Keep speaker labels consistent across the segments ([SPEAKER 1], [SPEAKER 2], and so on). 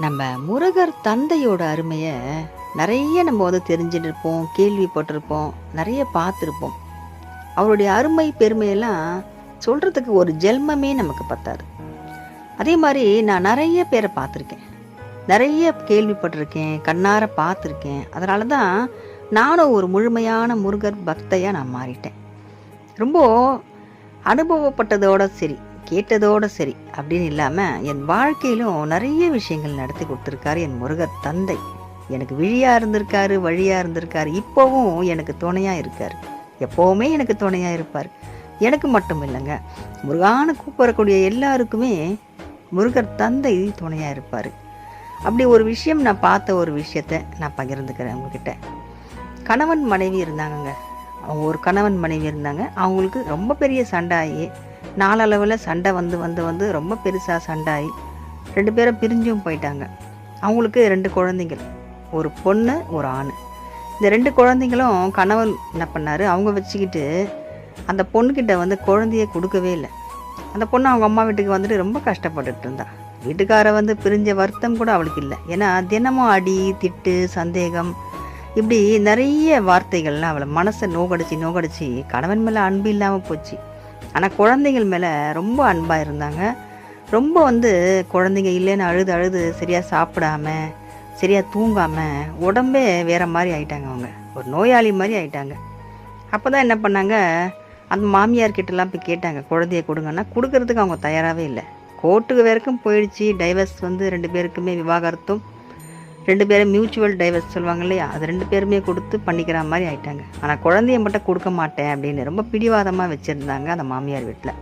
[SPEAKER 1] நம்ம முருகர் தந்தையோட அருமையை நிறைய நம்ம வந்து தெரிஞ்சுட்டு இருப்போம் கேள்விப்பட்டிருப்போம் நிறைய பார்த்துருப்போம். அவருடைய அருமை பெருமையெல்லாம் சொல்கிறதுக்கு ஒரு ஜென்மமே நமக்கு பத்தாது. அதே மாதிரி நான் நிறைய பேரை பார்த்துருக்கேன். நிறைய கேள்விப்பட்டிருக்கேன் கண்ணார பார்த்துருக்கேன். அதனால தான் நானும் ஒரு முழுமையான முருகர் பக்தையாக நான் மாறிட்டேன். ரொம்ப அனுபவப்பட்டதோட சரி. கேட்டதோட சரி அப்படின்னு இல்லாமல் என் வாழ்க்கையிலும் நிறைய விஷயங்கள் நடத்தி கொடுத்துருக்காரு என் முருகர் தந்தை. எனக்கு விழியாக இருந்திருக்காரு வழியாக இருந்திருக்காரு. இப்போவும் எனக்கு துணையாக இருக்கார். எப்போவுமே எனக்கு துணையாக இருப்பார். எனக்கு மட்டும் இல்லைங்க. முருகான கூப்பிடக்கூடிய எல்லாருக்குமே முருகர் தந்தை துணையாக இருப்பார். அப்படி ஒரு விஷயம் நான் பார்த்த ஒரு விஷயத்த நான் பகிர்ந்துக்கிறேன் உங்ககிட்ட. கணவன் மனைவி இருந்தாங்கங்க. அவங்க ஒரு கணவன் மனைவி இருந்தாங்க. அவங்களுக்கு ரொம்ப பெரிய சண்டை நாளளவில் சண்டை வந்து வந்து வந்து ரொம்ப பெருசாக சண்டை ஆகி ரெண்டு பேரும் பிரிஞ்சும் போயிட்டாங்க. அவங்களுக்கு ரெண்டு குழந்தைகள். ஒரு பொண்ணு ஒரு ஆண். இந்த ரெண்டு குழந்தைங்களும் கணவன் என்ன பண்ணார்? அவங்க வச்சுக்கிட்டு அந்த பொண்ணுக்கிட்ட வந்து குழந்தைய கொடுக்கவே இல்லை. அந்த பொண்ணு அவங்க அம்மா வீட்டுக்கு வந்துட்டு ரொம்ப கஷ்டப்பட்டுட்டு இருந்தா. வீட்டுக்காரை வந்து பிரிஞ்ச வருத்தம் கூட அவளுக்கு இல்லை. ஏன்னா தினமும் அடி திட்டு சந்தேகம் இப்படி நிறைய வார்த்தைகள்லாம் அவளை மனசை நோகடிச்சு நோகடிச்சு கணவன் மேலே அன்பு இல்லாமல் போச்சு. ஆனால் குழந்தைகள் மேலே ரொம்ப அன்பாக இருந்தாங்க. ரொம்ப வந்து குழந்தைங்க இல்லைன்னு அழுது அழுது சரியாக சாப்பிடாம சரியாக தூங்காமல் உடம்பே வேறு மாதிரி ஆயிட்டாங்க அவங்க. ஒரு நோயாளி மாதிரி ஆயிட்டாங்க. அப்போ தான் என்ன பண்ணாங்க? அந்த மாமியார் கிட்டலாம் போய் கேட்டாங்க குழந்தைய கொடுங்கன்னா கொடுக்கறதுக்கு அவங்க தயாராகவே இல்லை. கோர்ட்டுக்கு வரைக்கும் போயிடுச்சு. டைவர்ஸ் வந்து ரெண்டு பேருக்குமே விவாகரத்தும். ரெண்டு பேரும் மியூச்சுவல் டைவர்ஸ் சொல்லுவாங்க இல்லையா? அது ரெண்டு பேருமே கொடுத்து பண்ணிக்கிற மாதிரி ஆயிட்டாங்க. ஆனால் குழந்தைய மட்டும் கொடுக்க மாட்டேன் அப்படின்னு ரொம்ப பிடிவாதமாக வச்சுருந்தாங்க அந்த மாமியார் வீட்டில்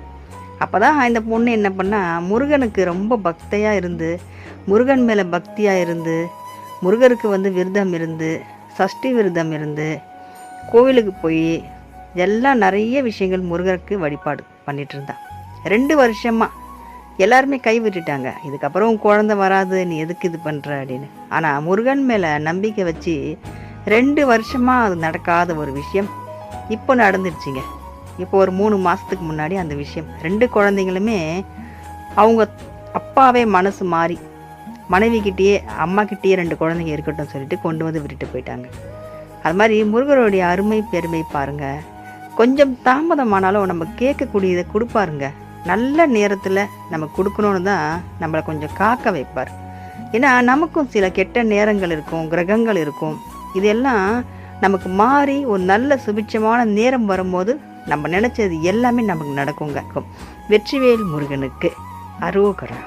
[SPEAKER 1] அப்போ தான் இந்த பொண்ணு என்ன பண்ணால் முருகனுக்கு ரொம்ப பக்தையாக இருந்து முருகன் மேலே பக்தியாக இருந்து முருகருக்கு வந்து விரதம் இருந்து சஷ்டி விரதம் இருந்து கோவிலுக்கு போய் எல்லாம் நிறைய விஷயங்கள் முருகருக்கு வழிபாடு பண்ணிகிட்டு இருந்தான். ரெண்டு வருஷமாக எல்லாருமே கை விட்டுட்டாங்க. இதுக்கப்புறம் குழந்த குழந்தை வராது நீ எதுக்கு இது பண்ணுற அப்படின்னு. ஆனால் முருகன் மேலே நம்பிக்கை வச்சு ரெண்டு வருஷமாக அது நடக்காத ஒரு விஷயம் இப்போ நடந்துடுச்சுங்க இப்போ ஒரு மூணு மாதத்துக்கு முன்னாடி அந்த விஷயம். ரெண்டு குழந்தைங்களுமே அவங்க அப்பாவே மனசு மாறி மனைவிக்கிட்டேயே அம்மாக்கிட்டேயே ரெண்டு குழந்தைங்க இருக்கட்டும் சொல்லிட்டு கொண்டு வந்து விட்டுட்டு போயிட்டாங்க. அது மாதிரி முருகருடைய அருமை பெருமை பாருங்கள் கொஞ்சம் தாமதமானாலும் நம்ம கேட்கக்கூடியதை கொடுப்பாருங்க. நல்ல நேரத்தில் நம்ம கொடுக்கணும்னு தான் நம்மளை கொஞ்சம் காக்க வைப்பார். ஏன்னா நமக்கும் சில கெட்ட நேரங்கள் இருக்கும் கிரகங்கள் இருக்கும். இதெல்லாம் நமக்கு மாறி ஒரு நல்ல சுபிட்சமான நேரம் வரும்போது நம்ம நினச்சது எல்லாமே நமக்கு நடக்குங்க. வெற்றிவேல் முருகனுக்கு அரோகரா.